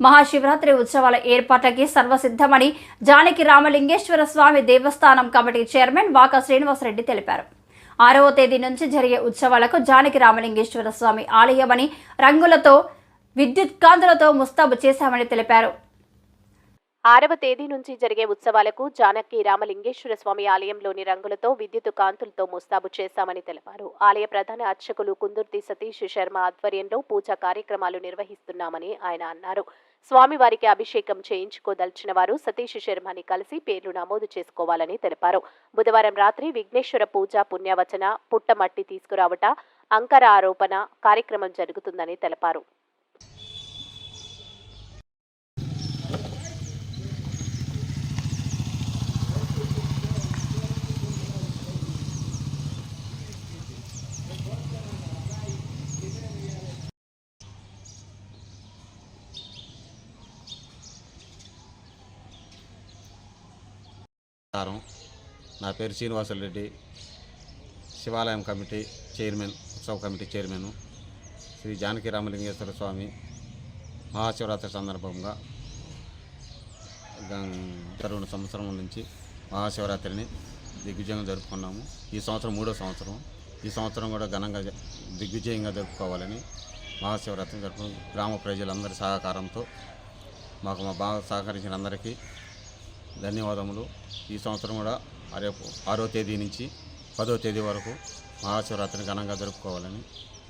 మహాశివరాత్రి ఉత్సవాల ఏర్పాట్లకి సర్వసిద్ధమని జానకి రామలింగేశ్వర స్వామి దేవస్థానం committee chairman Vaka Srinivasa Reddy తెలిపారు. ఆరవ తేదీ నుంచి జరిగే ఉత్సవాలకు జానకి రామలింగేశ్వర స్వామి ఆలయమని రంగులతో విద్యుత్ కాంతులతో ముస్తాబు చేశామని తెలిపారు. ఆరవ తేదీ నుంచి జరిగే ఉత్సవాలకు జానకి రామలింగేశ్వర స్వామి ఆలయంలోని రంగులతో విద్యుత్ కాంతులతో ముస్తాబు చేశామని తెలిపారు. ఆలయ ప్రధాన అర్చకులు కుందుర్తి సతీష్ శర్మ ఆధ్వర్యంలో పూజా కార్యక్రమాలు నిర్వహిస్తున్నామని ఆయన అన్నారు. స్వామివారికి అభిషేకం చేయించుకోదలిచిన వారు సతీష్ శర్మని కలిసి పేర్లు నమోదు చేసుకోవాలని తెలిపారు. బుధవారం రాత్రి విఘ్నేశ్వర పూజ పుణ్యవచన పుట్టమట్టి తీసుకురావట అంకర ఆరోపణ కార్యక్రమం జరుగుతుందని తెలిపారు. నమస్కారం నా పేరు శ్రీనివాసరెడ్డి శివాలయం కమిటీ చైర్మన్ ఉత్సవ కమిటీ చైర్మన్ శ్రీ జానకి రామలింగేశ్వర స్వామి మహాశివరాత్రి సందర్భంగా తరుణ సంవత్సరం నుంచి మహాశివరాత్రిని దిగ్విజయంగా జరుపుకున్నాము. ఈ సంవత్సరం మూడో సంవత్సరం. ఈ సంవత్సరం కూడా ఘనంగా దిగ్విజయంగా జరుపుకోవాలని మహాశివరాత్రిని జరుపుకుని గ్రామ ప్రజలందరి సహకారంతో మాకు మా బాగా సహకరించిన అందరికీ ధన్యవాదములు. ఈ సంవత్సరం కూడా రేపు ఆరో తేదీ నుంచి పదో తేదీ వరకు మహాశివరాత్రిని ఘనంగా జరుపుకోవాలని